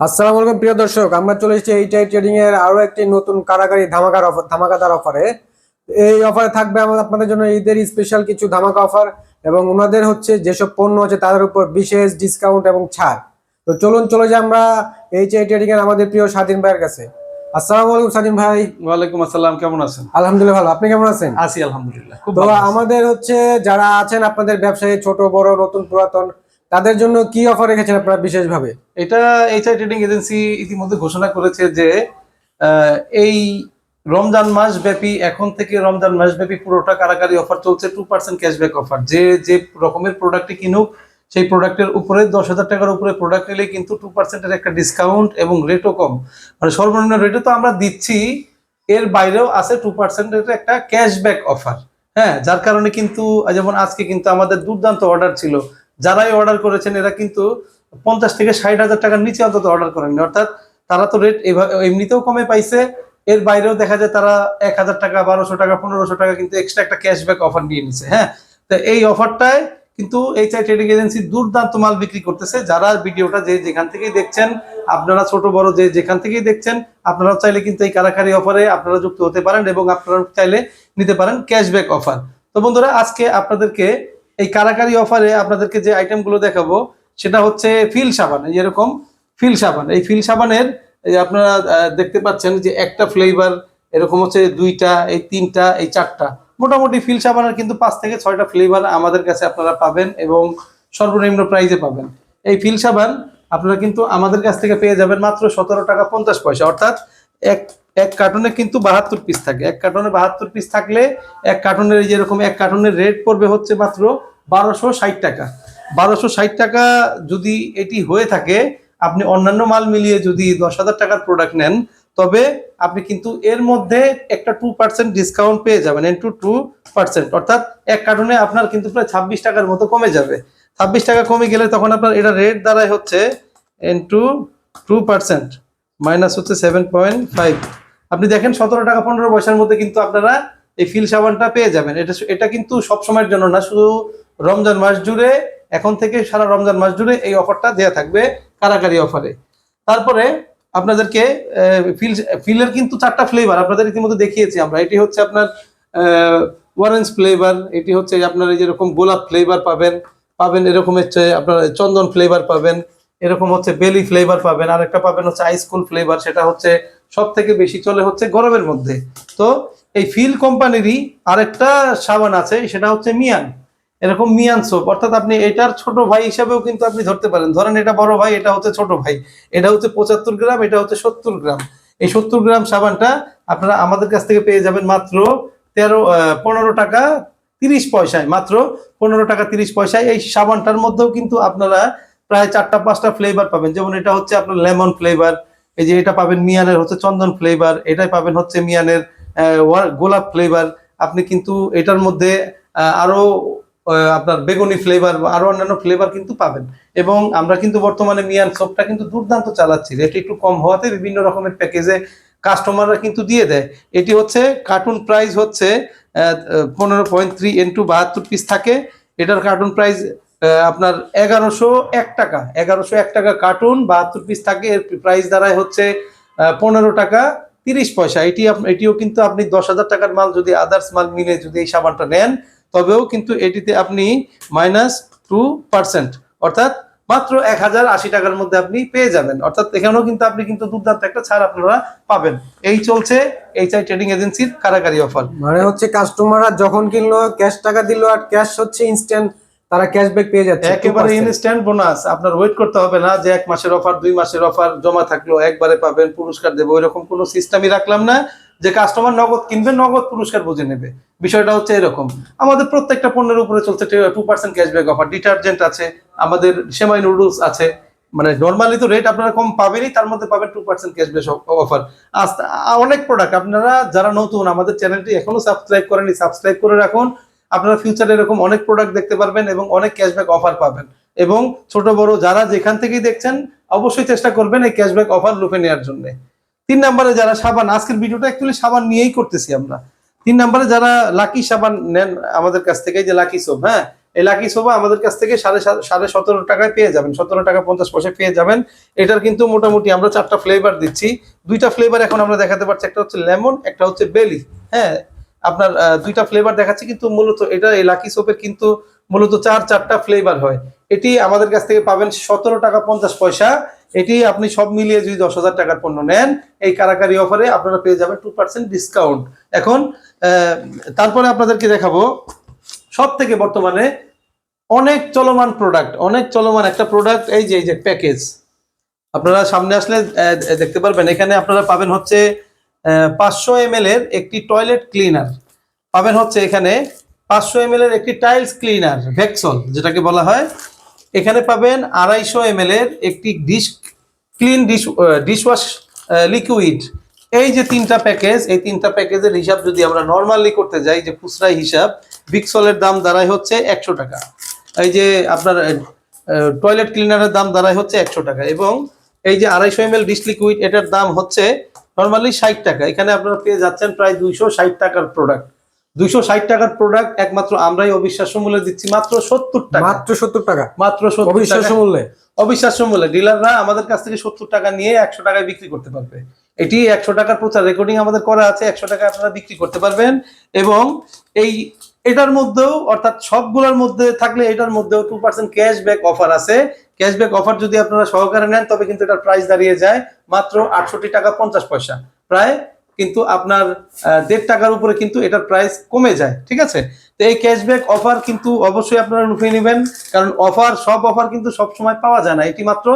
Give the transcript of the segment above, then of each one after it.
আসসালামু আলাইকুম প্রিয় দর্শক। আমরা চলে এসেছি এইটাই ট্রেডিং এর আরও একটি নতুন কারাগারি ধামাকার অফার ধামাকাদার অফারে এই অফারে থাকবে আমাদের আপনাদের জন্য ঈদের স্পেশাল কিছু ধামাকা অফার এবং ওনাদের হচ্ছে যেসব পণ্য আছে তাদের উপর বিশেষ ডিসকাউন্ট এবং ছাড়। তো চলুন চলে যাই আমরা এইচআই ট্রেডিং এর আমাদের প্রিয় স্বাধীন ভাইয়ের কাছে। আসসালামু আলাইকুম স্বাধীন ভাই। ওয়ালাইকুম আসসালাম কেমন আছেন? আলহামদুলিল্লাহ ভালো। আপনি কেমন আছেন? আছি আলহামদুলিল্লাহ। খুব তো ভালো আমাদের হচ্ছে যারা আছেন আপনাদের ব্যবসায়ী ছোট বড় নতুন পুরাতন তাদের জন্য কি অফার রেখেছেন আপনারা বিশেষভাবে? এটা এইচআই ট্রেডিং এজেন্সি ইতিমধ্যে ঘোষণা করেছে যে এই রমজান মাস ব্যাপী এখন থেকে রমজান মাস ব্যাপী পুরোটা কারাকারি অফার চলছে টু পার্সেন্ট ক্যাশব্যাক অফার যে যে রকমের প্রোডাক্টে কিনুক, সেই প্রোডাক্টের উপরে দশ হাজার টাকার উপরে প্রোডাক্ট নিলে কিন্তু টু পার্সেন্টের একটা ডিসকাউন্ট এবং রেটও কম। মানে সর্বনিম্ন রেটে তো আমরা দিচ্ছি, এর বাইরেও আছে টু পার্সেন্টের একটা ক্যাশব্যাক অফার হ্যাঁ যার কারণে কিন্তু, যেমন আজকে কিন্তু আমাদের দুর্দান্ত অর্ডার ছিল যারাই অর্ডার করেছেন, এরা কিন্তু পঞ্চাশ থেকে ষাট হাজার টাকার নিচে অন্তত অর্ডার করেননি। অর্থাৎ তারা তো রেট এমনিতেও কমে পাইছে, এর বাইরেও দেখা যায় তারা এক হাজার টাকা, বারোশো টাকা, পনেরোশো টাকা কিন্তু এক্সট্রা একটা ক্যাশব্যাক অফার নিয়ে নিছে হ্যাঁ? তো এই অফারটায় কিন্তু এইচআই ট্রেডিং এজেন্সি দুর্দান্ত মাল বিক্রি করতেছে। যারা ভিডিওটা যে যেখান থেকেই দেখছেন, আপনারা ছোট, বড় যে যেখান থেকেই দেখছেন আপনারা চাইলে কিন্তু এই কারাকারি অফারে আপনারা যুক্ত হতে পারেন এবং আপনারা চাইলে নিতে পারেন ক্যাশব্যাক অফার তো বন্ধুরা, আজকে আপনাদেরকে এই কারাকারি অফারে আপনাদেরকে যে আইটেমগুলো দেখাবো, সেটা হচ্ছে ফিল সাবান, এই ফিল সাবান। এই ফিল সাবানের আপনারা দেখতে পাচ্ছেন যে একটা ফ্লেভার এরকম হচ্ছে দুইটা, এই তিনটা, এই চারটা। মোটামুটি ফিল সাবানের কিন্তু পাঁচ থেকে ছয়টা ফ্লেভার আমাদের কাছে আপনারা পাবেন এবং সর্বনিম্ন প্রাইজে পাবেন। এই ফিল সাবান আপনারা কিন্তু আমাদের কাছ থেকে পেয়ে যাবেন মাত্র সতেরো টাকা পঞ্চাশ পয়সা। অর্থাৎ এক এক কার্টুনে কিন্তু বাহাত্তর পিস থাকে। এক কার্টুনে বাহাত্তর পিস থাকলে এক কার্টুনের এই যেরকম এক কার্টুনের রেট পড়বে হচ্ছে মাত্র বারোশো ষাট টাকা। বারোশো ষাট টাকা যদি এটি হয়ে থাকে, আপনি অন্যান্য মাল মিলিয়ে যদি দশ হাজার টাকার প্রোডাক্ট নেন, তবে আপনি কিন্তু এর মধ্যে একটা টু পার্সেন্ট ডিসকাউন্ট পেয়ে যাবেন ইন্টু টু টু পার্সেন্ট অর্থাৎ এক কার্টুনে আপনার কিন্তু প্রায় ছাব্বিশ টাকার মতো কমে যাবে। ছাব্বিশ টাকা কমে গেলে তখন আপনার এটা রেট দাঁড়ায় হচ্ছে N two two percent minus হচ্ছে সেভেন পয়েন্ট ফাইভ আপনি দেখেন সতেরো টাকা পনেরো পয়সার মধ্যে কিন্তু আপনারা এই ফিল সাবানটা পেয়ে যাবেন। এটা এটা কিন্তু সব সময়ের জন্য না, শুধু রমজান মাস জুড়ে, এখন থেকে সারা রমজান মাস জুড়ে এই অফারটা দেওয়া থাকবে কারাকারি অফারে। তারপরে আপনাদেরকে ফিল ফিলের কিন্তু চারটা ফ্লেভার আপনাদের ইতিমধ্যে দেখিয়েছি আমরা। এটি হচ্ছে আপনার অরেঞ্জ ফ্লেভার এটি হচ্ছে আপনার এই যেরকম গোলাপ ফ্লেভার পাবেন পাবেন এরকম হচ্ছে আপনার চন্দন ফ্লেভার পাবেন, এরকম হচ্ছে বেলি ফ্লেভার পাবেন আর একটা পাবেন হচ্ছে আইসকুল ফ্লেভার সেটা হচ্ছে সব থেকে বেশি চলে হচ্ছে গরমের মধ্যে। তো এই ফিল কোম্পানিরই আরেকটা সাবান আছে, সেটা হচ্ছে মিয়ান। এরকম মিয়ান সোপ। অর্থাৎ আপনি এটার ছোট ভাই হিসাবেও কিন্তু আপনি ধরতে পারেন। ধরেন এটা বড় ভাই, এটা হচ্ছে ছোট ভাই। এটা হচ্ছে পঁচাত্তর গ্রাম, এটা হচ্ছে সত্তর গ্রাম। এই সত্তর গ্রাম সাবানটা আপনারা আমাদের কাছ থেকে পেয়ে যাবেন মাত্র তেরো পনেরো টাকা তিরিশ পয়সায়। মাত্র পনেরো টাকা তিরিশ পয়সায় এই সাবানটার মধ্যেও কিন্তু আপনারা প্রায় চারটা, পাঁচটা ফ্লেভার পাবেন। যেমন এটা হচ্ছে আপনার লেমন ফ্লেভার এই যে এটা পাবেন মিয়ানের হচ্ছে চন্দন ফ্লেভার এটাই পাবেন হচ্ছে মিয়ানের গোলাপ ফ্লেভার আপনি কিন্তু এটার মধ্যে আহ, আরও আপনার বেগুনি ফ্লেভার বা আরও অন্যান্য ফ্লেভার কিন্তু পাবেন। এবং আমরা কিন্তু বর্তমানে মিয়ান সোপটা কিন্তু দুর্দান্ত চালাচ্ছি। রেট একটু কম হওয়াতে বিভিন্ন রকমের প্যাকেজে কাস্টমাররা কিন্তু দিয়ে দেয়। এটি হচ্ছে কার্টুন প্রাইস হচ্ছে পনেরো পয়েন্ট থ্রি ইন্টু বাহাত্তর পিস থাকে। এটার কার্টুন প্রাইস আপনার এগারোশো এক টাকা। এগারোশো এক টাকা কার্টুন বাহাত্তর পিস থাকে, এর প্রাইস দাঁড়ায় হচ্ছে পনেরো টাকা তিরিশ পয়সা। এটি এটিও কিন্তু আপনি দশ হাজার টাকার মাল যদি আদার্স মাল মিলে যদি এই সাবানটা নেন, তবেও কিন্তু এটিতে আপনি মাইনাস টু পার্সেন্ট অর্থাৎ মাত্র এক হাজার আশি টাকার মধ্যে আপনি পেয়ে যাবেন। অর্থাৎ এখানেও কিন্তু আপনি কিন্তু দুর্দান্ত একটা ছাড় আপনারা পাবেন। এই চলছে এইচআই ট্রেডিং এজেন্সির কারাকারি অফার মানে হচ্ছে কাস্টমাররা যখন কিনলো ক্যাশ টাকা দিল আর ক্যাশ হচ্ছে ইনস্ট্যান্ট তারা ক্যাশব্যাক পেয়ে যাচ্ছে একেবারে 2%। ইনস্ট্যান্ট বোনাস আপনার ওয়েট করতে হবে না যে এক মাসের অফার দুই মাসের অফার জমা থাকল একবারে পাবেন পুরস্কার দেবে ওইরকম কোনো সিস্টেমই রাখলাম না যে কাস্টমার নগদ কিনবে নগদ পুরস্কার বুঝে নেবে। বিষয়টা হচ্ছে এরকম। আমাদের প্রত্যেকটা পণ্যের উপরে চলছে two percent cashback offer detergent আছে আমাদের সেমাই নুডলস আছে। মানে নর্মালি তো রেট আপনারা কম পাবেনই তার মধ্যে পাবেন টু পার্সেন্ট ক্যাশব্যাক অফার অনেক প্রোডাক্ট আপনারা যারা নতুন আমাদের চ্যানেলটি এখনও সাবস্ক্রাইব করেনি সাবস্ক্রাইব করে রাখুন। আপনারা ফিউচারে এরকম অনেক প্রোডাক্ট দেখতে পারবেন এবং অনেক ক্যাশব্যাক অফার পাবেন। এবং ছোট, বড় যারা যেখান থেকেই দেখছেন, অবশ্যই চেষ্টা করবেন এই ক্যাশব্যাক অফার লুফে নেওয়ার জন্য। তিন নম্বরে যারা সাবান, আজকের ভিডিওটা অ্যাকচুয়ালি সাবান নিয়েই করতেছি আমরা। তিন নম্বরে যারা লাকি সাবান নেন আমাদের কাছ থেকে যে লাকি সোপ হ্যাঁ? এই লাকি সোফা আমাদের কাছ থেকে সাড়ে সাড়ে সতেরো টাকায় পেয়ে যাবেন। সতেরো টাকা পঞ্চাশ পয়সা পেয়ে যাবেন। এটার কিন্তু মোটামুটি আমরা চারটা ফ্লেভার দিচ্ছি। দুইটা ফ্লেভার এখন আমরা দেখাতে পারছি। একটা হচ্ছে লেমন একটা হচ্ছে বেলি হ্যাঁ? আপনার দুইটা ফ্লেভার দেখাচ্ছি, কিন্তু মূলত এটা এই লাকি সোপের কিন্তু মূলত চার, চারটা ফ্লেভার হয়। এটি আমাদের কাছ থেকে পাবেন সতেরো টাকা পঞ্চাশ পয়সা। এটি আপনি সব মিলিয়ে যদি দশ হাজার টাকার পণ্য নেন, এই কারাকারি অফারে আপনারা পেয়ে যাবেন টু পার্সেন্ট ডিসকাউন্ট এখন তারপরে আপনাদেরকে দেখাবো সব থেকে বর্তমানে অনেক চলমান প্রোডাক্ট অনেক চলমান একটা প্রোডাক্ট এই যে এই যে প্যাকেজ আপনারা সামনে আসলে দেখতে পারবেন, এখানে আপনারা পাবেন হচ্ছে পাঁচশো এম এর একটি টয়লেট ক্লিনার পাবেন হচ্ছে এখানে পাঁচশো এম এর একটি টাইলস ক্লিনার ভেক্সল যেটাকে বলা হয়। এখানে পাবেন আড়াইশো এম এর একটি dish clean dish dishwash liquid এই যে তিনটা প্যাকেজ এই তিনটা প্যাকেজের হিসাব যদি আমরা নর্মালি করতে যাই, যে খুচরা হিসাব ভিক্সলের দাম দাঁড়ায় হচ্ছে একশো টাকা। এই যে আপনার টয়লেট ক্লিনারের দাম দাঁড়ায় হচ্ছে একশো টাকা। এবং এই যে আড়াইশো এম এল ডিশ লিকুইড এটার দাম হচ্ছে নর্মালি ষাট টাকা। এখানে আপনারা পেয়ে যাচ্ছেন প্রায় দুইশো ষাট টাকার প্রোডাক্ট দুইশো ষাট টাকার প্রোডাক্ট একমাত্র আমরাই অবিশ্বাস্য মূল্যে দিচ্ছি মাত্র সত্তর টাকা। মাত্র সত্তর টাকা। মাত্র অবিশ্বাস্য মূল্যে। অবিশ্বাস্য মূল্যে। ডিলাররা আমাদের কাছ থেকে সত্তর টাকা নিয়ে একশো টাকায় বিক্রি করতে পারবে। এটি একশো টাকার প্রচার রেকর্ডিং আমাদের করা আছে একশো টাকা আপনারা বিক্রি করতে পারবেন। এবং এই এটার মধ্যেও অর্থাৎ সবগুলোর মধ্যে থাকলে এটার মধ্যেও টু পার্সেন্ট ক্যাশব্যাক অফার আছে। ক্যাশব্যাক অফার যদি আপনারা সহকারে নেন তবে কিন্তু এটার প্রাইস দাঁড়িয়ে যায় মাত্র আটষট্টি টাকা পঞ্চাশ পয়সা। প্রায় কিন্তু আপনার দেড় টাকার উপরে কিন্তু এটার প্রাইস কমে যায়, ঠিক আছে? তো এই ক্যাশব্যাক অফার কিন্তু অবশ্যই আপনারা লুফিয়ে নেবেন, কারণ অফার সব অফার কিন্তু সব সময় পাওয়া যায় না। এটি মাত্র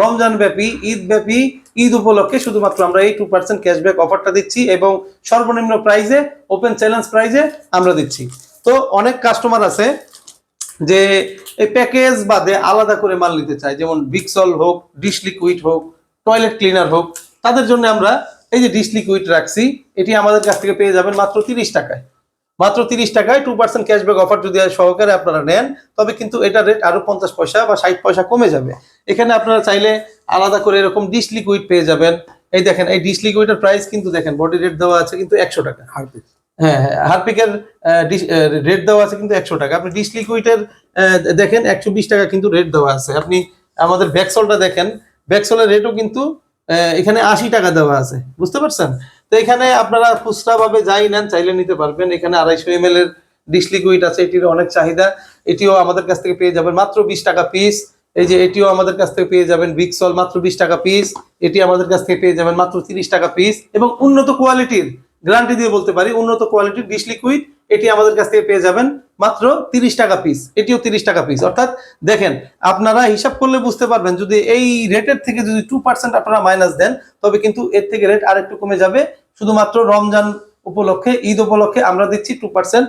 রমজান ব্যাপী, ঈদ ব্যাপী, ঈদ উপলক্ষে শুধুমাত্র আমরা এই টু পার্সেন্ট ক্যাশব্যাক অফারটা দিচ্ছি এবং সর্বনিম্ন প্রাইজে ওপেন চ্যালেঞ্জ প্রাইজে আমরা দিচ্ছি। তো অনেক কাস্টমার আছে যে এই প্যাকেজ বাদে আলাদা করে মাল নিতে চায়, যেমন বিক্সল হোক ডিশ লিকুইড হোক টয়লেট ক্লিনার হোক তাদের জন্য আমরা এই যে ডিশ লিকুইড রাখছি এটি আমাদের কাছ থেকে পেয়ে যাবেন মাত্র তিরিশ টাকায়। মাত্র তিরিশ টাকায় টু পার্সেন্ট ক্যাশব্যাক অফার যদি সহকারে আপনারা নেন তবে কিন্তু এটা রেট আরও পঞ্চাশ পয়সা বা ষাট পয়সা কমে যাবে। এখানে আপনারা চাইলে আলাদা করে এরকম ডিশ লিকুইড পেয়ে যাবেন। এই দেখেন এই ডিশ লিকুইডের প্রাইস কিন্তু দেখেন বডি রেট দেওয়া আছে কিন্তু একশো টাকা। হারপিক হ্যাঁ হ্যাঁ, হারপিকের রেট দেওয়া আছে কিন্তু একশো টাকা। আপনি ডিশ লিকুইডের দেখেন একশো বিশ টাকা কিন্তু রেট দেওয়া আছে। আপনি আমাদের ব্যাকসলটা দেখেন ব্যাকসলের রেটও কিন্তু এখানে আশি টাকা দেওয়া আছে। বুঝতে পারছেন? তো এখানে আপনারা খুচরা ভাবে যাই নেন, চাইলে নিতে পারবেন। এখানে আড়াইশো এম এর ডিশ লিকুইড আছে এটির অনেক চাহিদা। এটিও আমাদের কাছ থেকে পেয়ে যাবেন মাত্র বিশ টাকা পিস এই যে এটিও আমাদের কাছ থেকে পেয়ে যাবেন বিক্সল মাত্র বিশ টাকা পিস এটি আমাদের কাছ থেকে পেয়ে যাবেন মাত্র তিরিশ টাকা পিস এবং উন্নত কোয়ালিটির গ্যারান্টি দিয়ে বলতে পারি, উন্নত কোয়ালিটির ডিশ লিকুইড এটি আমাদের কাছ থেকে পেয়ে যাবেন মাত্র তিরিশ টাকা পিস এটিও তিরিশ টাকা পিস অর্থাৎ দেখেন, আপনারা হিসাব করলে বুঝতে পারবেন, যদি এই রেটের থেকে যদি টু পার্সেন্ট আপনারা মাইনাস দেন, তবে কিন্তু এর থেকে রেট আর একটু কমে যাবে। শুধুমাত্র রমজান উপলক্ষে, ঈদ উপলক্ষে আমরা দিচ্ছি টু পার্সেন্ট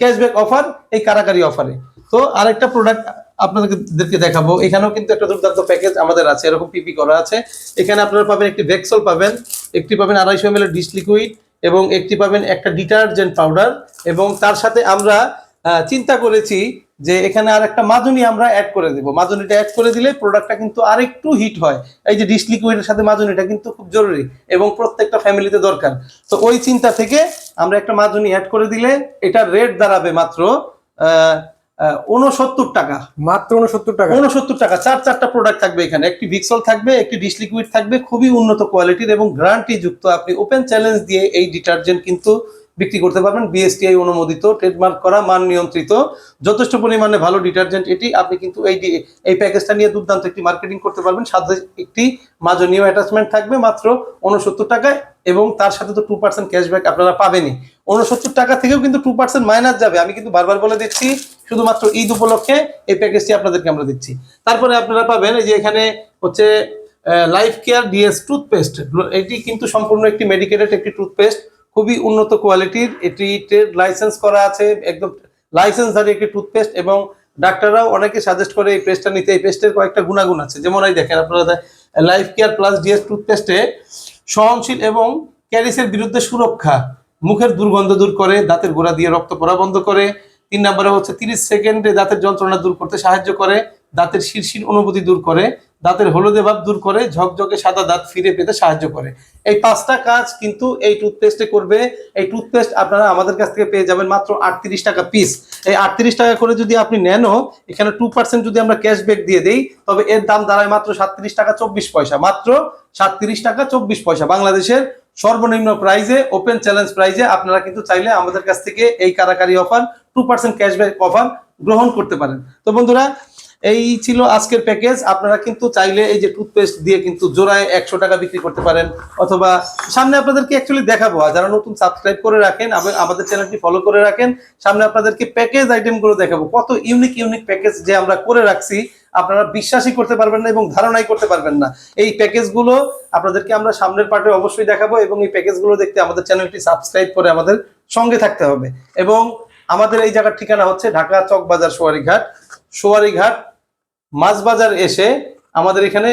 ক্যাশব্যাক অফার এই কারাকারি অফারে তো আরেকটা প্রোডাক্ট আপনাদেরকে দেখাবো। এখানেও কিন্তু একটা দুর্দান্ত প্যাকেজ আমাদের আছে। এরকম পিপি করা আছে। এখানে আপনারা পাবেন একটি ভেক্সল পাবেন। একটি পাবেন আড়াইশো এম ডিশ লিকুইড এবং একটি পাবেন একটা ডিটারজেন্ট পাউডার এবং তার সাথে আমরা চিন্তা করেছি যে এখানে আর একটা মাজুনি আমরা অ্যাড করে দেবো। মাজনীটা অ্যাড করে দিলে প্রোডাক্টটা কিন্তু আর একটু হিট হয়। এই যে ডিশ লিকুইডের সাথে মাজুনিটা কিন্তু খুব জরুরি এবং প্রত্যেকটা ফ্যামিলিতে দরকার। তো ওই চিন্তা থেকে আমরা একটা মাজুনি অ্যাড করে দিলে এটা রেট দাঁড়াবে মাত্র উনসত্তর টাকা। মাত্র উনসত্তর টাকা। উনসত্তর টাকা চার চারটা প্রোডাক্ট থাকবে এখানে। একটি ভিক্সল থাকবে একটি ডিশ লিকুইড থাকবে খুবই উন্নত কোয়ালিটির এবং গ্যারান্টি যুক্ত। আপনি ওপেন চ্যালেঞ্জ দিয়ে এই ডিটারজেন্ট কিন্তু বিক্রি করতে পারবেন। বিএসটিআই অনুমোদিত ট্রেডমার্ক করা, মান নিয়ন্ত্রিত, যথেষ্ট পরিমাণে ভালো ডিটারজেন্ট এটি। আপনি কিন্তু এই এই প্যাকেজটা নিয়ে দুর্দান্ত একটি মার্কেটিং করতে পারবেন। সাথে একটি মাজনীয় অ্যাটাচমেন্ট থাকবে মাত্র উনসত্তর টাকায় এবং তার সাথে তো টু পার্সেন্ট ক্যাশব্যাক আপনারা পাবেনই। উনসত্তর টাকা থেকেও কিন্তু টু পার্সেন্ট মাইনাস যাবে। আমি কিন্তু বারবার বলে দিচ্ছি, শুধুমাত্র ঈদ উপলক্ষে এই প্যাকেজটি আপনাদেরকে আমরা দিচ্ছি। তারপরে আপনারা পাবেন এই যে এখানে হচ্ছে লাইফ কেয়ার ডিএস টুথপেস্ট এটি কিন্তু সম্পূর্ণ একটি মেডিকেটেড একটি টুথপেস্ট খুবই উন্নত কোয়ালিটির এটি লাইসেন্স করা আছে, একদম লাইসেন্সধারী একটি টুথপেস্ট এবং ডাক্তাররাও অনেকে সাজেস্ট করে এই পেস্টটা নিতে। এই পেস্টের কয়েকটা গুণাগুণ আছে। যেমন এই দেখেন আপনারা লাইফ কেয়ার প্লাস ডিএস টুথপেস্টে সহনশীল এবং ক্যারিসের বিরুদ্ধে সুরক্ষা, মুখের দুর্গন্ধ দূর করে, দাঁতের গোড়া দিয়ে রক্ত পড়া বন্ধ করে। তিন নম্বরে হচ্ছে তিরিশ সেকেন্ডে দাঁতের যন্ত্রণা দূর করতে সাহায্য করে, দাঁতের শিরশির অনুভূতি দূর করে। দাঁতের হলুদে ভাব দূর করে, ঝকঝকে সাদা দাঁত ফিরে পেতে সাহায্য করে। এই পাঁচটা কাজ কিন্তু এই টুথপেস্টে করবে। এই টুথপেস্ট আপনারা আমাদের কাছ থেকে পেয়ে যাবেন মাত্র আটত্রিশ টাকা পিস এই আটত্রিশ টাকা করে যদি আপনি নেনও, এখানে টু পার্সেন্ট যদি আমরা ক্যাশব্যাক দিয়ে দিই, তবে এর দাম দাঁড়ায় মাত্র সাতত্রিশ টাকা চব্বিশ পয়সা। মাত্র সাতত্রিশ টাকা চব্বিশ পয়সা। বাংলাদেশের সর্বনিম্ন প্রাইজে ওপেন চ্যালেঞ্জ প্রাইজে আপনারা কিন্তু চাইলে আমাদের কাছ থেকে এই কারাকারি offer two percent cashback offer গ্রহণ করতে পারেন। তো বন্ধুরা এই ছিল আজকের প্যাকেজ আপনারা কিন্তু চাইলে এই যে টুথপেস্ট দিয়ে কিন্তু জোড়ায় একশো টাকা বিক্রি করতে পারেন। অথবা সামনে আপনাদেরকে অ্যাকচুয়ালি দেখাবো। যারা নতুন সাবস্ক্রাইব করে রাখেন আমাদের চ্যানেলটি ফলো করে রাখেন, সামনে আপনাদেরকে প্যাকেজ আইটেমগুলো দেখাবো। কত ইউনিক ইউনিক প্যাকেজ যে আমরা করে রাখছি, আপনারা বিশ্বাসই করতে পারবেন না এবং ধারণাই করতে পারবেন না। এই প্যাকেজগুলো আপনাদেরকে আমরা সামনের পার্টে অবশ্যই দেখাবো এবং এই প্যাকেজগুলো দেখতে আমাদের চ্যানেলটি সাবস্ক্রাইব করে আমাদের সঙ্গে থাকতে হবে। এবং আমাদের এই জায়গার ঠিকানা হচ্ছে ঢাকা চকবাজার সোয়ারিঘাট। সোয়ারিঘাট মাছ বাজার এসে আমাদের এখানে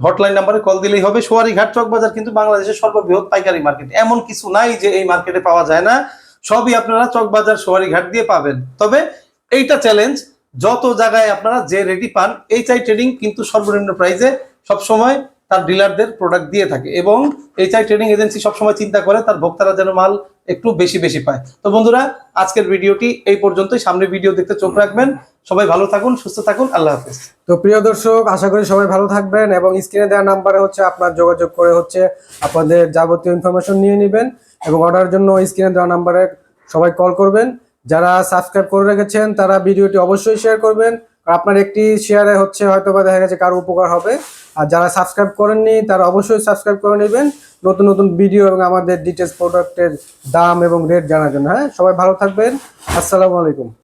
হটলাইন নাম্বারে কল দিলেই হবে। সোয়ারিঘাট চকবাজার কিন্তু বাংলাদেশের সর্ববৃহৎ পাইকারি মার্কেট এমন কিছু নাই যে এই মার্কেটে পাওয়া যায় না। সবই আপনারা চক চকবাজার সোয়ারিঘাট দিয়ে পাবেন। তবে এইটা চ্যালেঞ্জ যত জায়গায় আপনারা যে রেডি পান, এই চাই ট্রেডিং কিন্তু সর্বনিম্ন প্রাইজে সবসময় তার ডিলারদের প্রোডাক্ট দিয়ে থাকে এবং এইচআই ট্রেডিং এজেন্সি সবসময় চিন্তা করে তার ভোক্তারা যেন মাল একটু বেশি বেশি পায়। তো বন্ধুরা, আজকের ভিডিওটি এই পর্যন্তই। সামনে ভিডিও দেখতে চোখ রাখবেন। সবাই ভালো থাকুন, সুস্থ থাকুন। আল্লাহ হাফেজ। তো প্রিয় দর্শক, আশা করি সবাই ভালো থাকবেন এবং স্ক্রিনে দেওয়া নাম্বারে হচ্ছে আপনার যোগাযোগ করে হচ্ছে আপনাদের যাবতীয় ইনফরমেশন নিয়ে নেবেন এবং অর্ডারের জন্য স্ক্রিনে দেওয়া নাম্বারে সবাই কল করবেন। যারা সাবস্ক্রাইব করে রেখেছেন, তারা ভিডিওটি অবশ্যই শেয়ার করবেন। আপনার একটি শেয়ারে হচ্ছে হয়তো বা দেখা গেছে কারও উপকার হবে। আর যারা সাবস্ক্রাইব করেননি, তারা অবশ্যই সাবস্ক্রাইব করে নেবেন। নতুন নতুন ভিডিও এবং আমাদের ডিটেলস প্রোডাক্টের দাম এবং রেট জানার জন্য হ্যাঁ? সবাই ভালো থাকবেন। আসসালামু আলাইকুম।